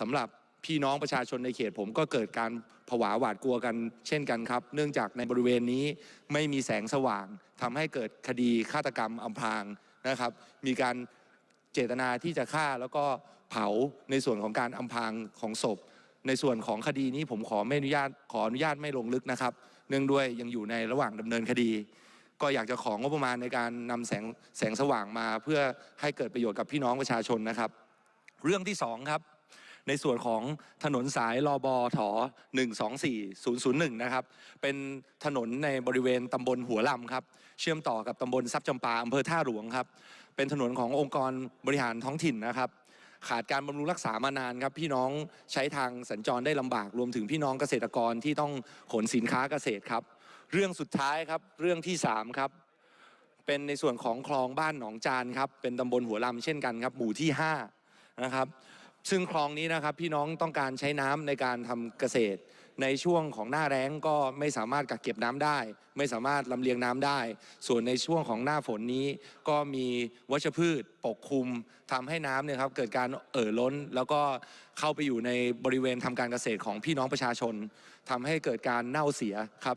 สำหรับพี่น้องประชาชนในเขตผมก็เกิดการผวาหวาดกลัวกันเช่นกันครับ เนื่องจากในบริเวณนี้ไม่มีแสงสว่างทำให้เกิดคดีฆาตกรรมอำพรางนะครับ มีการเจตนาที่จะฆ่าแล้วก็เผาในส่วนของการอำพรางของศพ ในส่วนของคดีนี้ผมขอไม่อนุญาตขออนุญาตไม่ลงลึกนะครับ เนื่องด้วยยังอยู่ในระหว่างดำเนินคดี ก็อยากจะของงบประมาณในการนำแสงแสงสว่างมา เพื่อให้เกิดประโยชน์กับพี่น้องประชาชนนะครับ เรื่องที่สองครับ ในส่วนของถนนสายรอบอถอ124001นะครับเป็นถนนในบริเวณตำบลหัวลำครับเชื่อมต่อกับตำบลทรัพย์จำปาอำเภอท่าหลวงครับเป็นถนนขององค์กรบริหารท้องถิ่นนะครับขาดการบำรุงรักษามานานครับพี่น้องใช้ทางสัญจรได้ลำบากรวมถึงพี่น้องเกษตรกรที่ต้องขนสินค้าเกษตรครับ เรื่องสุดท้ายครับเรื่องที่สามครับเป็นในส่วนของคลองบ้านหนองจานครับเป็นตำบลหัวลำเช่นกันครับ หมู่ที่ห้านะครับ ซึ่งคลองนี้นะครับพี่น้องต้องการใช้น้ำในการทำเกษตร ในช่วงของหน้าแล้งก็ไม่สามารถกักเก็บน้ำได้ ไม่สามารถลำเลียงน้ำได้ ส่วนในช่วงของหน้าฝนนี้ ก็มีวัชพืชปกคลุมทำให้น้ำเนี่ยครับเกิดการเอ่อล้น แล้วก็เข้าไปอยู่ในบริเวณทำการเกษตรของพี่น้องประชาชนทำให้เกิดการเน่าเสียครับ